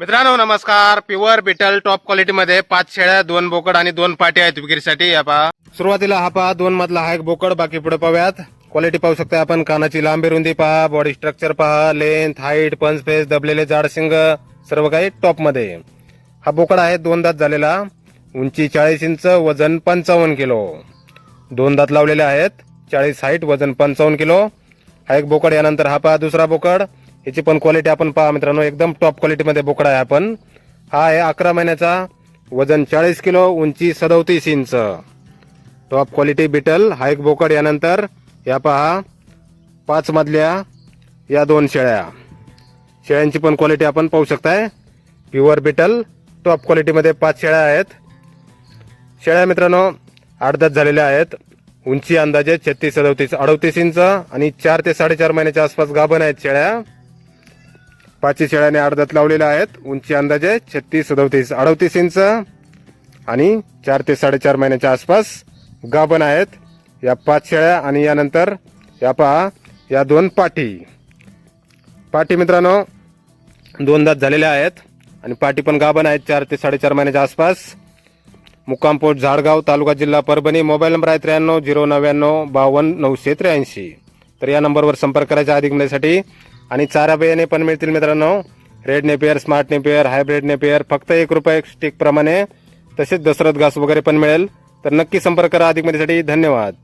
मित्रांनो नमस्कार. Pure beetle top quality मध्ये पाच शेळ्या दोन बोकड आणि दोन पाटी आहेत विक्रीसाठी. या पहा सुरुवातीला हा पहा दोन मधला हा एक बोकड बाकी पुढे पाहूयात. क्वालिटी पाहू शकता आपण कानाची लांबी रुंदी पहा बॉडी स्ट्रक्चर पहा लेंथ हाईट पंच फेस दबलेले जाडशिंग सर्व काही टॉपमध्ये. हा बोकड आहे दोन दात झालेला. उंची चाळीस इंच वजन पंचावन्न किलो. दोन दात लावलेले आहेत चाळीस हाईट वजन पंचावन्न किलो. हा एक बोकड यानंतर हा पहा दुसरा बोकड. याची पण क्वालिटी आपण पहा मित्रांनो एकदम टॉप क्वालिटीमध्ये बोकड आहे आपण. हा आहे अकरा महिन्याचा वजन चाळीस किलो उंची सदोतीस इंच. टॉप क्वालिटी बिटल हा एक बोकड यानंतर या पहा पाच मधल्या या दोन शेळ्या. शेळ्यांची पण क्वालिटी आपण पाहू शकताय. प्युअर बिटल टॉप क्वालिटीमध्ये पाच शेळ्या आहेत. शेळ्या मित्रांनो आडदात झालेल्या आहेत. उंची अंदाजे छत्तीस सदोतीस अडतीस इंच आणि चार ते साडेचार महिन्याच्या आसपास गाभण आहेत शेळ्या. पाचशे शेळ्याने अर्धात लावलेल्या आहेत. उंची अंदाजे छत्तीस सदोतीस अडतीस इंच. आणि चार ते साडेचार महिन्याच्या आसपास गाभण आहेत. या पाच शेळ्या आणि यानंतर या पहा या दोन पाठी. पाठी मित्रांनो दोन दात झालेल्या आहेत. आणि पाठी पण गाभण आहेत चार ते साडेचार महिन्याच्या आसपास. मुक्कामपोट झाडगाव तालुका जिल्हा परभणी मोबाईल नंबर आहे त्र्याण्णव झिरो नव्याण्णव बावन्न नऊशे त्र्याऐंशी. तर या नंबरवर संपर्क करायचा अधिक मिळण्यासाठी आणि चारा बियाणे पण मिळतील मित्रांनो. Red Napier smart Napier hybrid Napier फक्त एक रुपये स्टिक प्रमाणे. तसेच दसरथ घास वगैरे पण मिळेल. तर नक्की संपर्क करा अधिक माहितीसाठी. धन्यवाद.